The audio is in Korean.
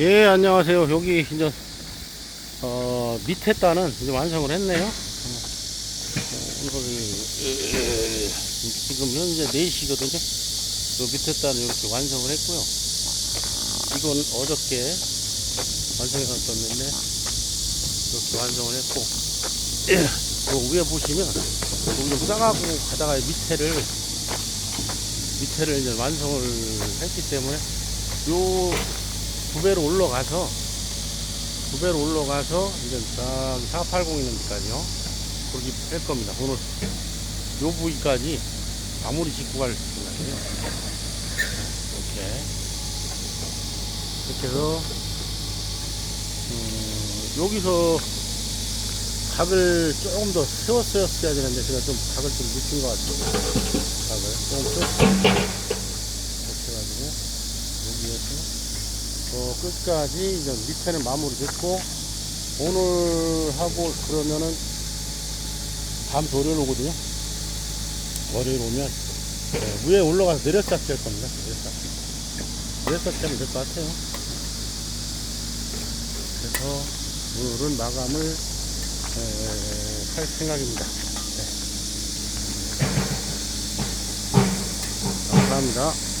예, 안녕하세요. 여기 이제 어, 밑에 단은 이제 완성을 했네요. 어, 오늘 예, 지금 현재 4시거든요. 요 밑에 단은 이렇게 완성을 했고요. 이건 어저께 완성해 놨었는데 이렇게 완성을 했고 그 위에 보시면 여기 좀 싸가고 가다가 밑에를 밑에를 이제 완성을 했기 때문에 요 두 배로 올라가서 두 배로 올라가서 이제 딱 480 있는 데까지요. 그렇게 뺄 겁니다. 오늘 요 부위까지 마무리 짓고 갈 생각이에요. 이렇게 이렇게 해서 음, 여기서 각을 조금 더 세웠어야 되는데 제가 좀 각을 좀 늦춘 것 같아요. 각을 조금 세웠어요. 이렇게 해가지고 여기에서 저 끝까지 이제 밑에는 마무리 됐고 오늘 하고 그러면은 다음 주 월요일 오거든요. 월요일 오면 네, 위에 올라가서 내려쌓기 할 겁니다. 내려쌓기. 내려쌓기 하면 될 것 같아요. 그래서 오늘은 마감을 에, 할 생각입니다. 네. 감사합니다.